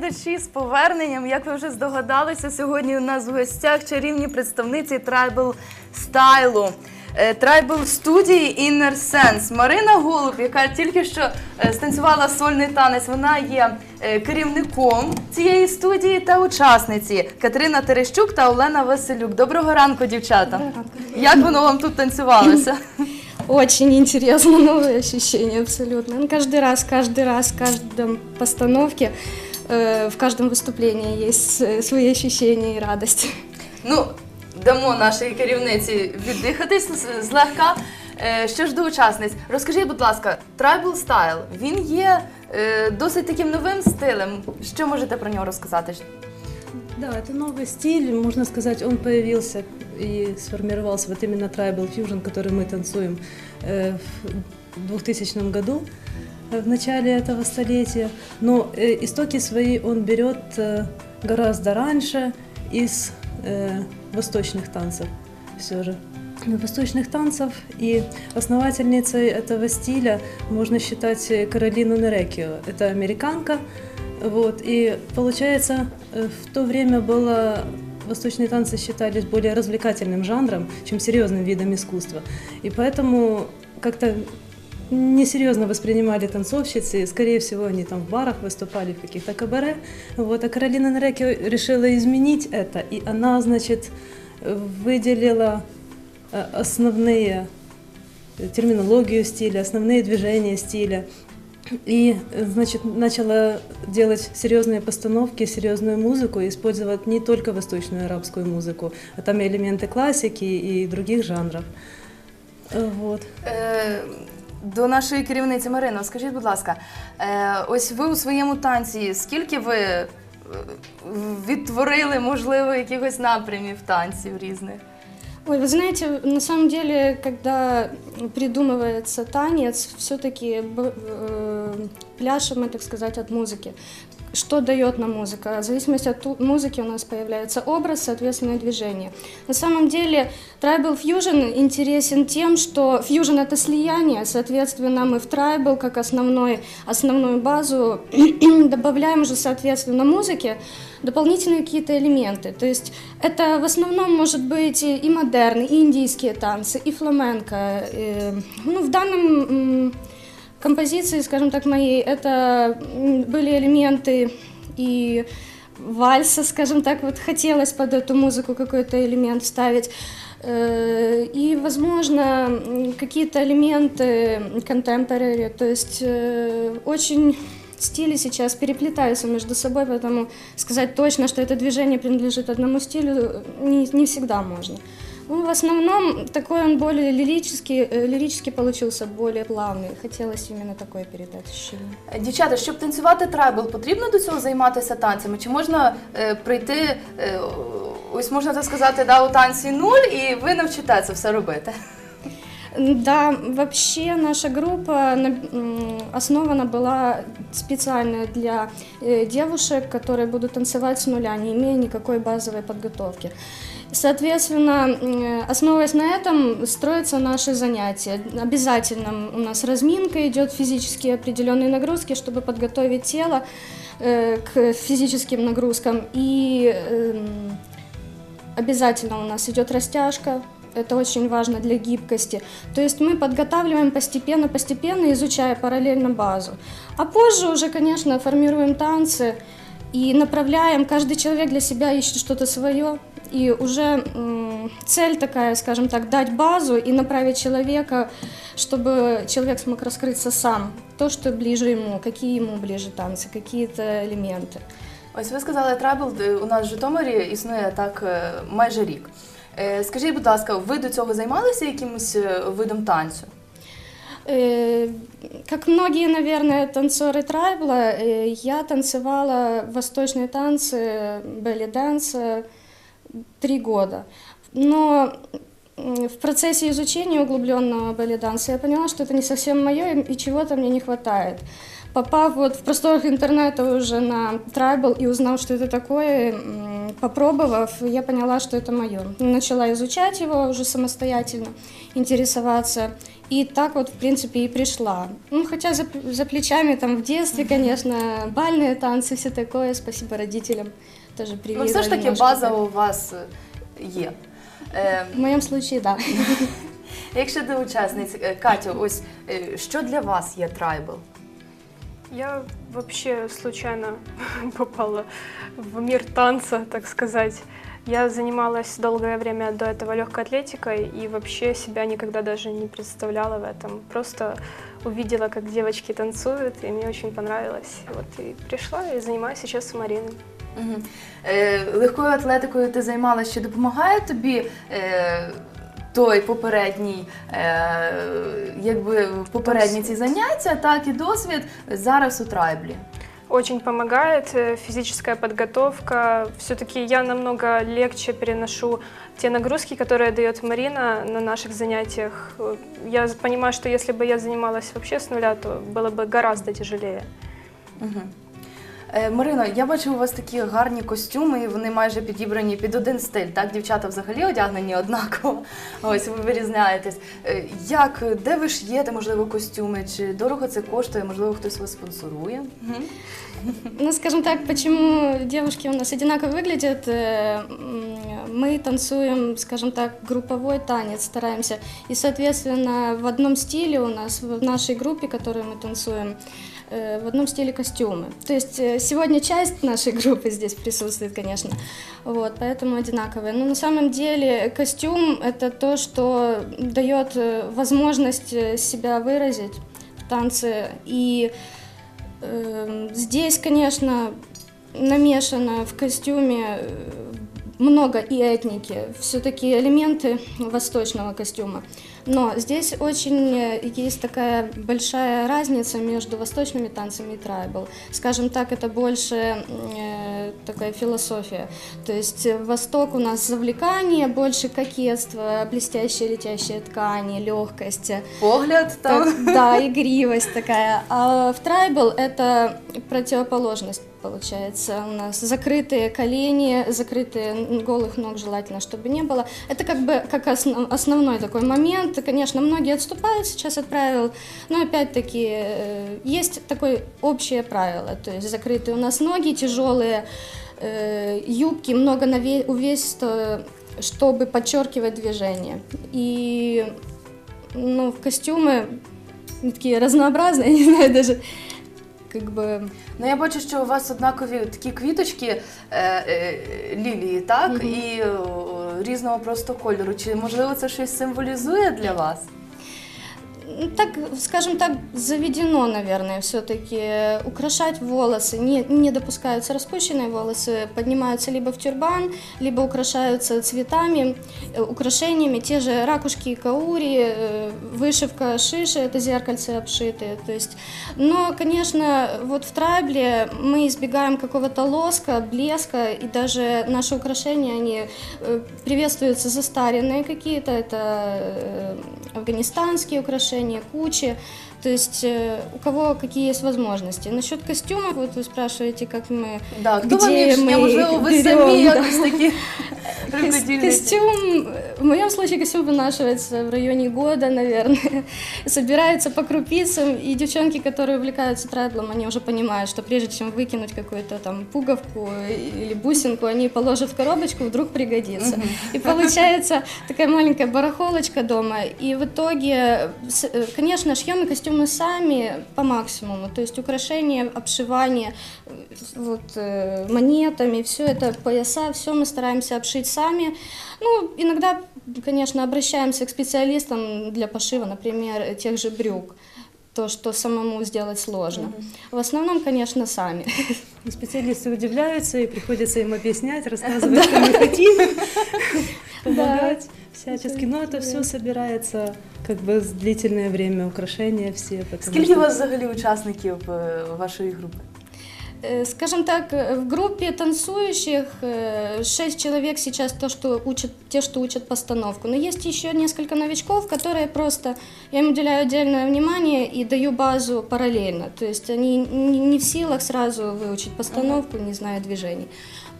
Шановні телеглядачі, з поверненням, як ви вже здогадалися, сьогодні у нас в гостях чарівні представниці трайбл стайлу. е, Трайбл студії Inner Sense. Марина Голуб, яка тільки що е, станцювала сольний танець, вона є е, керівником цієї студії та учасниці Катерина Терещук та Олена Василюк. Доброго ранку, дівчата. Як воно вам тут танцювалося? Очень интересно, новые ощущения абсолютно. Ну, Каждый раз, каждый раз, в каждом постановке, э, в каждом выступлении есть э, свои ощущения и радость. Ну, дамо нашій керівниці віддихатись з- злегка. Е, Що ж до учасниць, розкажіть, будь ласка, Tribal Style, він є е, досить таким новим стилем. Що можете про нього розказати? Да, это новый стиль, можно сказать, он появился и сформировался вот именно Tribal Fusion, который мы танцуем э, в 2000 году, э, В начале этого столетия. Но э, истоки свои он берет э, гораздо раньше из э, восточных танцев все же. Восточных танцев и основательницей этого стиля можно считать Каролину Нерекио. Это американка, вот, и получается, в то время было восточные танцы считались более развлекательным жанром, чем серьезным видом искусства. И поэтому как-то несерьезно воспринимали танцовщицы, скорее всего, они там в барах выступали, в каких-то кабаре. Вот, а Каролина Нерекио решила изменить это, и она, значит, выделила э, основные э, терминологию стиля, основные движения стиля. И, э, значит, начала делать серьезные постановки, серьезную музыку, использовать не только восточную арабскую музыку, а там и элементы классики и других жанров. Э, Вот. Е, До нашої керівниці Марино, скажіть, будь ласка, е, ось ви у своєму танці, скільки ви е, відтворили, можливо, якихось напрямів танців різних? Ой, вы знаете, на самом деле, когда придумывается танец, все-таки пляшем мы, так сказать, от музыки. Что дает нам музыка? В зависимости от музыки у нас появляется образ, соответственно, движение. На самом деле, Tribal Fusion интересен тем, что Fusion это слияние, соответственно, мы в Tribal как основной, основную базу добавляем уже, соответственно, музыке дополнительные какие-то элементы. То есть это в основном может быть и модерн, и индийские танцы, и фламенко. э, Ну, в данном композиции, скажем так, моей, это м, были элементы и вальса, скажем так, вот хотелось под эту музыку какой-то элемент вставить. Э, И, возможно, м, какие-то элементы contemporary, то есть э, очень стили сейчас переплетаются между собой, поэтому сказать точно, что это движение принадлежит одному стилю, не, не всегда можно. Ну, в основном такой он более лирический, э, лирически получился, более плавный. Хотелось именно такое передать ощущение. Е, Дівчата, щоб танцювати трайбл, потрібно до цього займатися танцями? Чи можна е, прийти, е, ось можна так сказати, да, у танці нуль, і ви навчите це все робити? Да, вообще наша группа на- м, основана была специально для э, девушек, которые будут танцевать с нуля, не имея никакой базовой подготовки. Соответственно, основываясь на этом, строятся наши занятия. Обязательно у нас разминка идет, физические определенные нагрузки, чтобы подготовить тело э, к физическим нагрузкам. И эм, Обязательно у нас идет растяжка, это очень важно для гибкости. То есть мы подготавливаем постепенно, постепенно, изучая параллельно базу. А позже уже, конечно, формируем танцы и направляем. Каждый человек для себя ищет что-то свое. И уже м, цель такая, скажем так, дать базу и направить человека, чтобы человек смог раскрыться сам. То, что ближе ему, какие ему ближе танцы, какие-то элементы. Ось ви сказали, трайбл е, у нас в Житомирі існує так е, майже рік. Е, Скажіть, будь ласка, ви до цього займалися якимось е, видом танцю? Э, Как многие, наверное, танцоры трайбла, э, я танцевала восточные танцы, белли дэнс э, три года. Но м, в процессе изучения углубленного белли данса я поняла, что это не совсем мое и чего-то мне не хватает. Попав вот в просторах интернета уже на трайбл и узнал, что это такое, м, попробовав, я поняла, что это мое. Начала изучать его уже самостоятельно, интересоваться. И так вот, в принципе, и пришла. Ну, хотя за, за плечами там в детстве, конечно, бальные танцы, все такое. Спасибо родителям. Тоже. Ну, все ж таки немножко база у вас е, є. Е, В моем случае, да. якщо до учасниць, е, Катю, ось е, що для вас є трайбл? Я вообще случайно попала в мир танца, так сказать. Я занималась долгое время до этого легкой атлетикой и вообще себя никогда даже не представляла в этом. Просто увидела, как девочки танцуют, и мне очень понравилось. Вот и пришла и занимаюсь сейчас с Мариной. Мгм. Е, легкою атлетикою ти займалася, чи допомагає тобі е, той попередній, е, якби попередні ці заняття, так і досвід зараз у трайблі? Очень помогает э, физическая подготовка. Все-таки я намного легче переношу те нагрузки, которые дает Марина на наших занятиях. Э, Я понимаю, что если бы я занималась вообще с нуля, то было бы гораздо тяжелее. Угу. Е, Марино, я бачу у вас такі гарні костюми, і вони майже підібрані під один стиль. Так, дівчата взагалі одягнені однаково. Ось ви вирізняєтесь. Е, Як, де ви ш'єте, можливо, костюми? Чи дорого це коштує? Можливо, хтось вас спонсорує? Мгм. Ну, скажем так, почему девушки у нас одинаково выглядят? Э, м, Мы танцуем, скажем так, групповой танец, стараемся. И, соответственно, в одном стиле у нас, в нашей группе, которую мы танцуем, э, в одном стиле костюмы. То есть э, сегодня часть нашей группы здесь присутствует, конечно, вот, поэтому одинаковые. Но на самом деле костюм – это то, что дает э, возможность э, себя выразить в танце. И Эм, Здесь, конечно, намешано в костюме э, много и этники, все-таки элементы восточного костюма. Но здесь очень э, есть такая большая разница между восточными танцами и трайбл. Скажем так, это больше э, такая философия. То есть э, Восток у нас завлекание, больше кокетство, блестящие летящие ткани, легкость. Погляд там. Так, да, игривость такая. А в трайбл это противоположность получается. У нас закрытые колени, закрытые голых ног желательно, чтобы не было. Это как бы как основ- основной такой момент. Конечно, многие отступают сейчас от правил, но опять-таки э, есть такое общее правило. То есть закрытые у нас ноги, тяжелые э, юбки, много наве- увесисто, чтобы подчеркивать движение. И ну, костюмы такие разнообразные, не знаю даже, бы... Ну я бачу, що у вас однакові такі квіточки е, е, лілії, так? Мгм. І е, різного просто кольору. Чи можливо це щось символізує для вас? Так, скажем так, заведено, наверное, все-таки украшать волосы. Не, не допускаются распущенные волосы, поднимаются либо в тюрбан, либо украшаются цветами, э, украшениями. Те же ракушки и каури, э, вышивка шиши, это зеркальцы обшитые. То есть, но, конечно, вот в трайбле мы избегаем какого-то лоска, блеска, и даже наши украшения, они э, приветствуются застаренные какие-то, это э, афганистанские украшения, кучи, то есть э, у кого какие есть возможности. Насчет костюмов, вот вы спрашиваете, как мы... Да, хто вам Где їх шиє? ми Можливо, ви беремо, самі да. якось такі Кос- рукодільниці? Костюм, в моем случае костюм вынашивается в районе года, наверное. Собирается по крупицам, и девчонки, которые увлекаются трайдлом, они уже понимают, что прежде чем выкинуть какую-то там пуговку или бусинку, они положат в коробочку, вдруг пригодится. И получается такая маленькая барахолочка дома. И в итоге, с- э, конечно, шьем мы костюмы сами по максимуму. То есть украшения, обшивание, э, вот, э, монетами, все это, пояса, все мы стараемся обшить сами. Ну, иногда, конечно, обращаемся к специалистам для пошива, например, тех же брюк. То, что самому сделать сложно. В основном, конечно, сами. Ну, Специалисты удивляются, и приходится им объяснять, рассказывать, что мы хотим, помогать всячески. Но это все собирается как бы с длительное время, украшения все. потому Скільки у что- вас взагалі учасників е, вашої групи? Э, Скажем так, э, в группе танцующих э, шесть человек сейчас то, что учат, те, что учат постановку. Но есть еще несколько новичков, которые просто, я им уделяю отдельное внимание и даю базу параллельно. То есть они не не в силах сразу выучить постановку, не зная движений.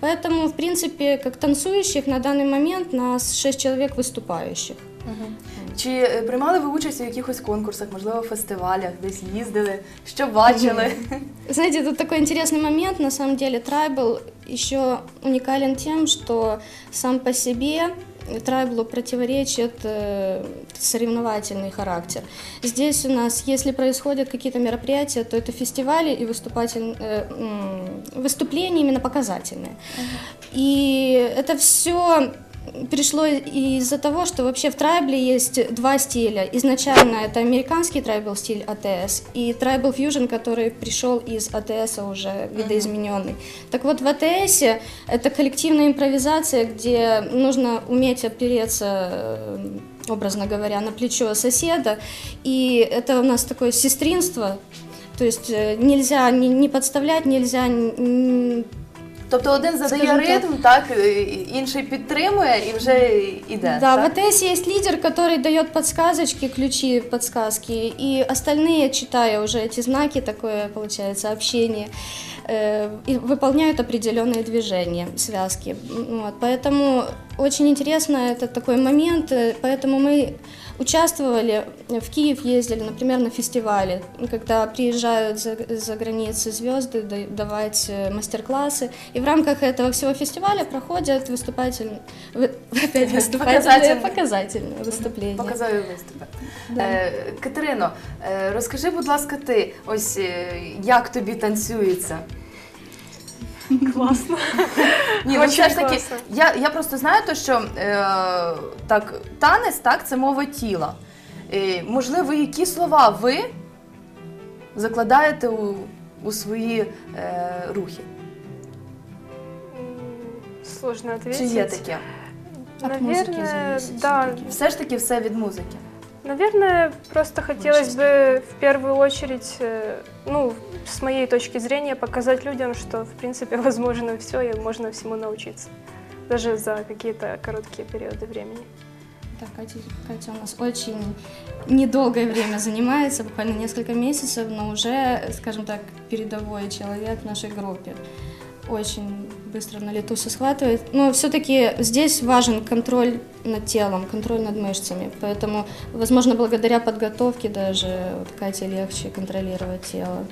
Поэтому, в принципе, как танцующих на данный момент нас шесть человек выступающих. Чи е, приймали ви участь у якихось конкурсах, можливо, фестивалях, десь їздили? Що бачили? Знаете, тут такой интересный момент. На самом деле, трайбл еще уникален тем, что сам по себе трайблу противоречит э, соревновательный характер. Здесь у нас, если происходят какие-то мероприятия, то это фестивали и выступатель, э, м, выступления именно показательные. И это все пришло из-за того, что вообще в трайбле есть два стиля. Изначально это американский трайбл стиль АТС и трайбл фьюжн, который пришел из АТС уже видоизмененный. Так вот в АТС это коллективная импровизация, где нужно уметь опереться э, образно говоря, на плечо соседа. И это у нас такое сестринство. То есть э, нельзя не, не подставлять, нельзя Тобто один задає Скажімо так. ритм, так, е, інший підтримує і вже йде. Да, так? в АТС есть лидер, который дает подсказочки, ключи, подсказки, и остальные, читая уже эти знаки, такое получается общение, э, и выполняют определенные движения, связки. М, Вот, поэтому очень интересно этот такой момент, э, поэтому мы участвовали, в Киев ездили, например, на фестивале, когда приезжают за, за границы звезды да- давать э, мастер-классы, и в рамках этого всего фестиваля проходят выступатель, вы- опять выступательные, Показательные. показательные выступления. Показові виступи. Да. Е, Катерино, е, розкажи, будь ласка, ти, ось е, як тобі танцюється? Классно. Ні, ну Очень все ж таки, класно. я, я просто знаю, то, що е, так, танець так, це мова тіла. Е, можливо, які слова ви закладаєте у, у свої е, рухи? Сложно ответить. Чи є таке? От Наверное, зависит да. Все ж таки все від музики. Наверное, просто хотелось бы в первую очередь, э, ну, с моей точки зрения, показать людям, что, в принципе, возможно все и можно всему научиться. Даже за какие-то короткие периоды времени. Так, Катя, Катя у нас очень недолгое время занимается, буквально несколько месяцев, но уже, скажем так, передовой человек в нашей группе. Очень быстро на лету все схватывает. Но все-таки здесь важен контроль над телом, контроль над мышцами. Поэтому, возможно, благодаря подготовке даже вот Кате легче контролировать тело.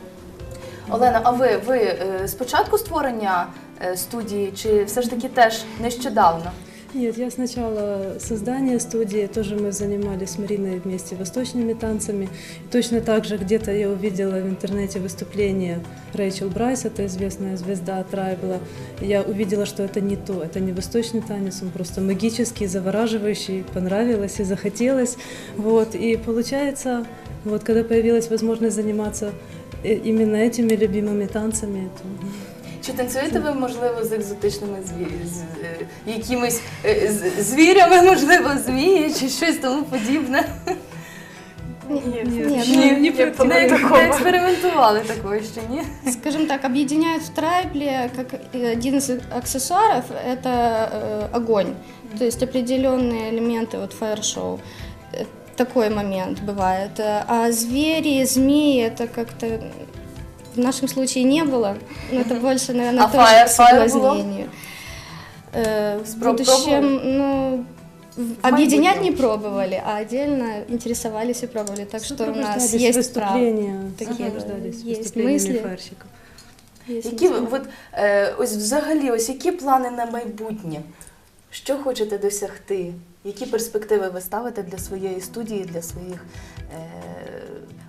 Олена, а ви, ви е, з початку створення е, студії, чи все ж таки теж нещодавно? Нет, я сначала создание студии, тоже мы занимались с Мариной вместе восточными танцами. Точно так же где-то я увидела в интернете выступление Рэйчел Брайс, это известная звезда Трайбла. Я увидела, что это не то, это не восточный танец, он просто магический, завораживающий, понравилось и захотелось. Вот, и получается, вот когда появилась возможность заниматься э, именно этими любимыми танцами, то Чи танцюєте ви, можливо, з екзотичними зві... з е, якимись е, з- звірями, можливо, змії чи щось тому подібне? Нет, Нет, Ні, ну, ні, Не, про- не, такого. не експериментували такого ще, ні? Скажем так, объединяют в трайбле как э, один из аксессуаров это э, огонь, то есть определенные элементы вот фаер-шоу. Э, Такой момент бывает. Э, А звери, змеи это как-то в нашем случае не было. Но это больше, наверное, А тоже фаер- к фаер было? соблазнению. Э, В Спро- будущем, ну, в- объединять майбутнем. не пробовали, а отдельно интересовались и пробовали. Так что у нас Сопровождались есть право. выступления, Такие, сопровождались да, есть выступлениями мысли. фарщиков. Есть Які ви- мысли. от, е, ось взагалі, ось які плани на майбутнє? Що хочете досягти? Які перспективи ви ставите для своєї студії, для своїх, е,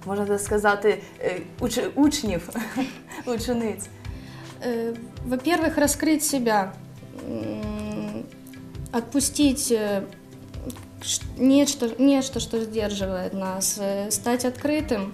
можна так сказати, е, уч- учнів, учениць? Э, Во-первых, раскрыть себя, м, отпустить э, ш- нечто, нечто, что сдерживает нас, э, стать открытым.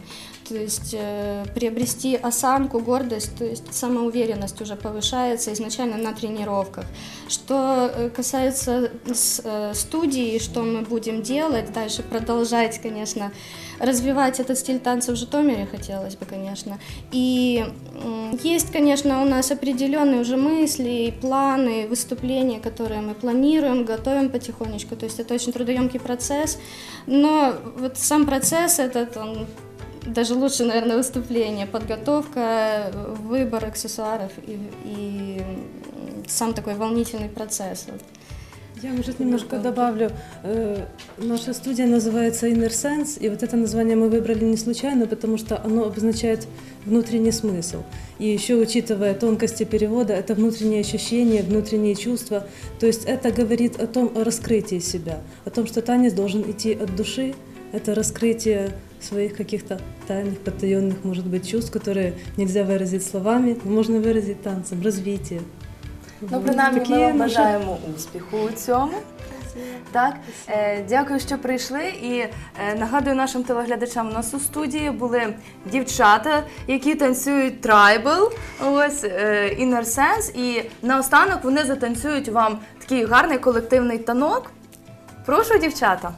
то есть э, приобрести осанку, гордость, то есть самоуверенность уже повышается изначально на тренировках. Что э, касается с- э, студии, что мы будем делать, дальше продолжать, конечно, развивать этот стиль танца в Житомире хотелось бы, конечно. И м, есть, конечно, у нас определенные уже мысли, планы, выступления, которые мы планируем, готовим потихонечку. То есть это очень трудоемкий процесс, но вот сам процесс этот, он даже лучше, наверное, выступление, подготовка, э, выбор аксессуаров и, и м, сам такой волнительный процесс. Вот. Я, может, немножко добавлю. Э, Наша студия называется Inner Sense, и вот это название мы выбрали не случайно, потому что оно обозначает внутренний смысл. И еще учитывая тонкости перевода, это внутренние ощущения, внутренние чувства. То есть это говорит о том, о раскрытии себя, о том, что танец должен идти от души, это раскрытие своих каких-то тайных, потаенных, может быть, чувств, которые нельзя выразить словами, но можно выразить танцем, развитие. Ну, Вот. принаймні, Такі ми вам наші- бажаємо успіху у цьому. Так, е, дякую, що прийшли. І е, нагадую нашим телеглядачам, у нас у студії були дівчата, які танцюють трайбл, ось е, Inner Sense. І наостанок вони затанцюють вам такий гарний колективний танок. Прошу, дівчата.